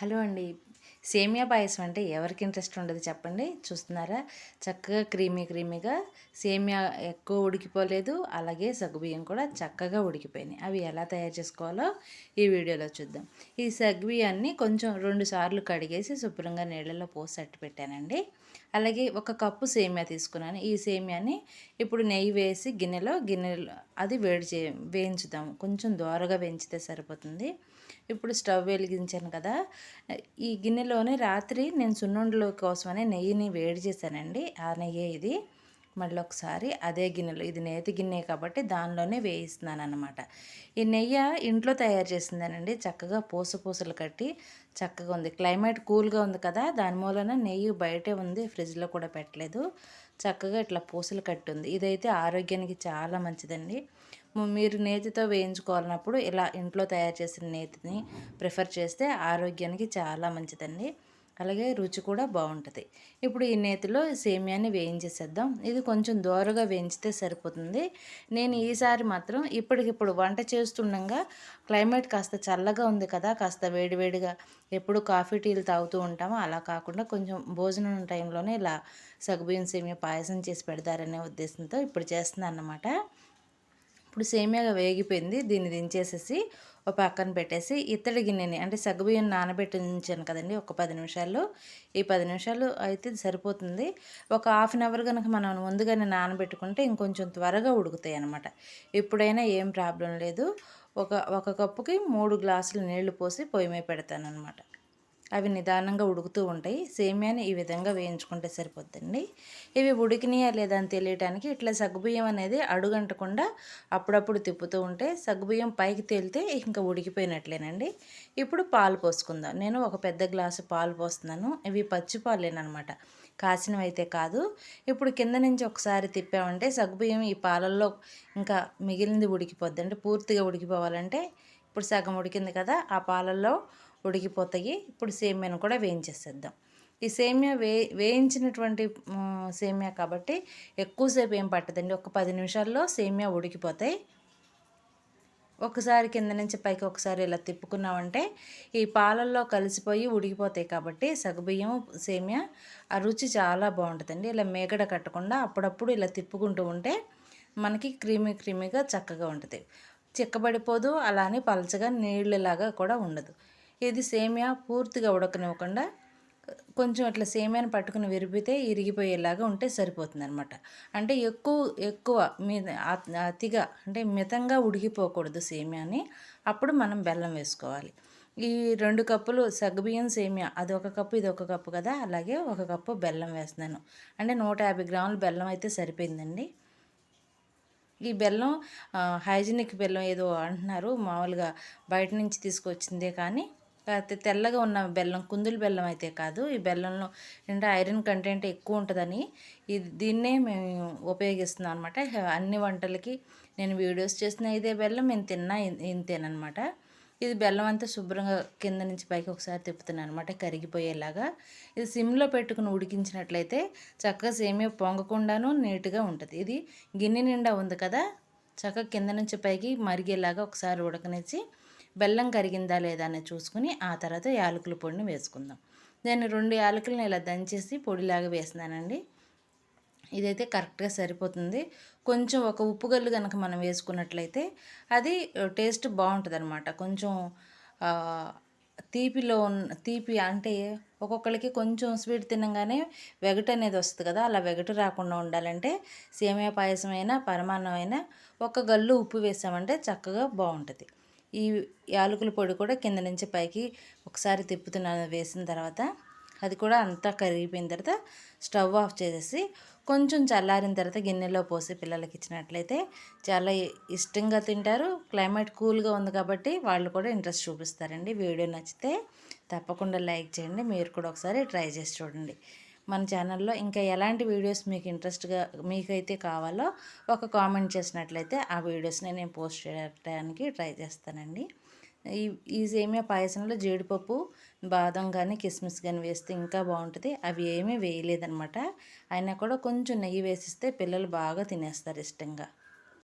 Hello అండి. సేమియా పాయసం అంటే ఎవరికి ఇంట్రెస్ట్ ఉండదు చెప్పండి చూస్తున్నారా? చక్కగా క్రీమీ క్రీమీగా సేమియా ఎక్కువ ఉడికిపోలేదు అలాగే సగ్గుబియ్యం కూడా చక్కగా ఉడికిపోయినాయి అవి ఎలా తయారు చేసుకోవాలో ఈ వీడియోలో చూద్దాం. ఈ సగ్గుబియ్యాన్ని కొంచెం రెండు సార్లు కడిగేసి శుభ్రంగా నీళ్ళలో పోసి అట్టు పెట్టానండి. అలాగే ఒక కప్పు సేమియా తీసుకున్నాను. ఈ సేమియాని ఇప్పుడు నెయ్యి వేసి గిన్నెలో గిన్నెలో అది వేడి చే వేయించుదాము కొంచెం దోరగా వేయించితే సరిపోతుంది. ఇప్పుడు స్టవ్ వెలిగించాను కదా ఈ గిన్నెలో గిన్నెలోనే రాత్రి నేను సున్నుండల కోసమని నెయ్యిని వేడి చేశానండి. ఆ నెయ్యి ఇది. మళ్ళీ ఒకసారి అదే గిన్నెలో ఇది నేతి గిన్నె కాబట్టి దానిలోనే వేయిస్తున్నాను అనమాట ఈ నెయ్యి ఇంట్లో తయారు చేసిందానండి. చక్కగా పూస పూసలు కట్టి చక్కగా ఉంది. క్లైమేట్ కూల్గా ఉంది కదా దాని మూలన నెయ్యి బయటే ఉంది ఫ్రిడ్జ్లో కూడా పెట్టలేదు. చక్కగా ఇట్లా పూసలు కట్టి ఉంది ఇదైతే ఆరోగ్యానికి చాలా మంచిదండి. మీరు నేతితో వేయించుకోవాలన్నప్పుడు ఇలా ఇంట్లో తయారు చేసిన నేతిని ప్రిఫర్ చేస్తే ఆరోగ్యానికి చాలా మంచిదండి. అలాగే రుచి కూడా బాగుంటుంది. ఇప్పుడు ఈ నేతిలో సేమియాని వేయించేసేద్దాం. ఇది కొంచెం దోరగా వేయించితే సరిపోతుంది. నేను ఈసారి మాత్రం ఇప్పటికిప్పుడు వంట చేస్తుండగా క్లైమేట్ కాస్త చల్లగా ఉంది కదా కాస్త వేడివేడిగా ఎప్పుడు కాఫీ టీలు తాగుతూ ఉంటామో అలా కాకుండా కొంచెం భోజనం టైంలోనే ఇలా సగ్గుబియ్యం సేమియా పాయసం చేసి పెడతారనే ఉద్దేశంతో ఇప్పుడు చేస్తున్నాను అన్నమాట ఇప్పుడు సేమియాగా వేగిపోయింది. దీన్ని దించేసేసి ఒక పక్కన పెట్టేసి ఇత్తడి గిన్నెని అంటే సగ్గుబియ్యం నానబెట్టి ఉంచాను కదండి ఒక పది నిమిషాలు ఈ పది నిమిషాలు అయితే సరిపోతుంది. ఒక హాఫ్ అన్ అవర్ కనుక మనం ముందుగానే నానబెట్టుకుంటే ఇంకొంచెం త్వరగా ఉడుకుతాయి అనమాట ఎప్పుడైనా ఏం ప్రాబ్లం లేదు. ఒక ఒక కప్పుకి మూడు గ్లాసులు నీళ్ళు పోసి పొయ్యి మీద పెడతాను అనమాట అవి నిదానంగా ఉడుకుతూ ఉంటాయి. సేమియాని ఈ విధంగా వేయించుకుంటే సరిపోద్దండి. ఇవి ఉడికినాయా లేదా అని తెలియటానికి ఇట్లా సగ్గుబియ్యం అనేది అడుగంటకుండా అప్పుడప్పుడు తిప్పుతూ ఉంటే సగ్గుబియ్యం పైకి తేలితే ఇంకా ఉడికిపోయినట్లేనండి. ఇప్పుడు పాలు పోసుకుందాం. నేను ఒక పెద్ద గ్లాసు పాలు పోస్తున్నాను. ఇవి పచ్చి పాలేనమాట కాసినవి అయితే కాదు. ఇప్పుడు కింద నుంచి ఒకసారి తిప్పామంటే సగ్గుబియ్యం ఈ పాలల్లో ఇంకా మిగిలింది ఉడికిపోద్ది అంటే పూర్తిగా ఉడికిపోవాలంటే ఇప్పుడు సగం ఉడికింది కదా ఆ పాలల్లో ఉడికిపోతాయి. ఇప్పుడు సేమియాను కూడా వేయించేసేద్దాం. ఈ సేమియా వే వేయించినటువంటి సేమియా కాబట్టి ఎక్కువసేపు ఏం పట్టదండి. ఒక పది నిమిషాల్లో సేమియా ఉడికిపోతాయి. ఒకసారి కింద నుంచి పైకి ఒకసారి ఇలా తిప్పుకున్నామంటే ఈ పాలల్లో కలిసిపోయి ఉడికిపోతాయి కాబట్టి సగబియ్యం సేమియా ఆ రుచి చాలా బాగుంటుందండి. ఇలా మేకడ కట్టకుండా అప్పుడప్పుడు ఇలా తిప్పుకుంటూ ఉంటే మనకి క్రీమీ క్రీమీగా చక్కగా ఉంటుంది. చిక్కబడిపోదు అలానే పలచగా నీళ్ళలాగా కూడా ఉండదు. ఇది సేమియా పూర్తిగా ఉడకనివ్వకుండా కొంచెం అట్లా సేమియాని పట్టుకుని విరిపితే ఇరిగిపోయేలాగా ఉంటే సరిపోతుంది అనమాట అంటే ఎక్కువ ఎక్కువ మీ అతిగా అంటే మితంగా ఉడికిపోకూడదు సేమియాని. అప్పుడు మనం బెల్లం వేసుకోవాలి. ఈ రెండు కప్పులు సగ్గుబియ్యం సేమియా అది ఒక కప్పు ఇది ఒక కప్పు కదా అలాగే ఒక కప్పు బెల్లం వేస్తున్నాను. అంటే నూట యాభై గ్రాముల బెల్లం అయితే సరిపోయిందండి. ఈ బెల్లం హైజీనిక్ బెల్లం ఏదో అంటున్నారు మామూలుగా బయట నుంచి తీసుకొచ్చిందే కానీ తెల్లగా ఉన్న బెల్లం కుందులు బెల్లం అయితే కాదు. ఈ బెల్లంలో అంటే ఐరన్ కంటెంట్ ఎక్కువ ఉంటుందని ఇది దీన్నే మేము ఉపయోగిస్తున్నాం అనమాట అన్ని వంటలకి నేను వీడియోస్ చేసిన ఇదే బెల్లం మేము తిన్నా ఇంతేనమాట ఇది బెల్లం అంతా శుభ్రంగా కింద నుంచి పైకి ఒకసారి తిప్పుతున్నాను అనమాట కరిగిపోయేలాగా. ఇది సిమ్లో పెట్టుకుని ఉడికించినట్లయితే చక్కగా సేమియా పొంగకుండాను నీట్గా ఉంటుంది. ఇది గిన్నె నిండా ఉంది కదా చక్కగా కింద నుంచి పైకి మరిగేలాగా ఒకసారి ఉడకనిచ్చి బెల్లం కరిగిందా లేదా అని చూసుకుని ఆ తర్వాత యాలకుల పొడిని వేసుకుందాం. నేను రెండు యాలకులను ఇలా దంచేసి పొడిలాగా వేసినానండి ఇదైతే కరెక్ట్గా సరిపోతుంది. కొంచెం ఒక ఉప్పు గల్లు కనుక మనం వేసుకున్నట్లయితే అది టేస్ట్ బాగుంటుంది అనమాట కొంచెం తీపిలో ఉన్న తీపి అంటే ఒక్కొక్కరికి కొంచెం స్వీట్ తినగానే వెగటు అనేది వస్తుంది కదా అలా వెగటు రాకుండా ఉండాలంటే సేమియా పాయసం అయినా పరమాన్నం అయినా ఒక గల్లు ఉప్పు వేసామంటే చక్కగా బాగుంటుంది. ఈ యాలకుల పొడి కూడా కింద నుంచి పైకి ఒకసారి తిప్పుతున్నాను వేసిన తర్వాత అది కూడా అంతా కరిగిపోయిన తర్వాత స్టవ్ ఆఫ్ చేసేసి కొంచెం చల్లారిన తర్వాత గిన్నెలో పోసి పిల్లలకి ఇచ్చినట్లయితే చాలా ఇష్టంగా తింటారు. క్లైమేట్ కూల్గా ఉంది కాబట్టి వాళ్ళు కూడా ఇంట్రెస్ట్ చూపిస్తారండి. వీడియో నచ్చితే తప్పకుండా లైక్ చేయండి. మీరు కూడా ఒకసారి ట్రై చేసి చూడండి. మన ఛానల్లో ఇంకా ఎలాంటి వీడియోస్ మీకు ఇంట్రెస్ట్గా మీకైతే కావాలో ఒక కామెంట్ చేసినట్లయితే ఆ వీడియోస్ని నేను పోస్ట్ చేయడానికి ట్రై చేస్తానండి. ఈ ఈ సేమియా పాయసంలో జీడిపప్పు బాదం కానీ కిస్మిస్ కానీ వేస్తే ఇంకా బాగుంటుంది. అవి ఏమీ వేయలేదనమాట. అయినా కూడా కొంచెం నెయ్యి వేసిస్తే పిల్లలు బాగా తినేస్తారు ఇష్టంగా.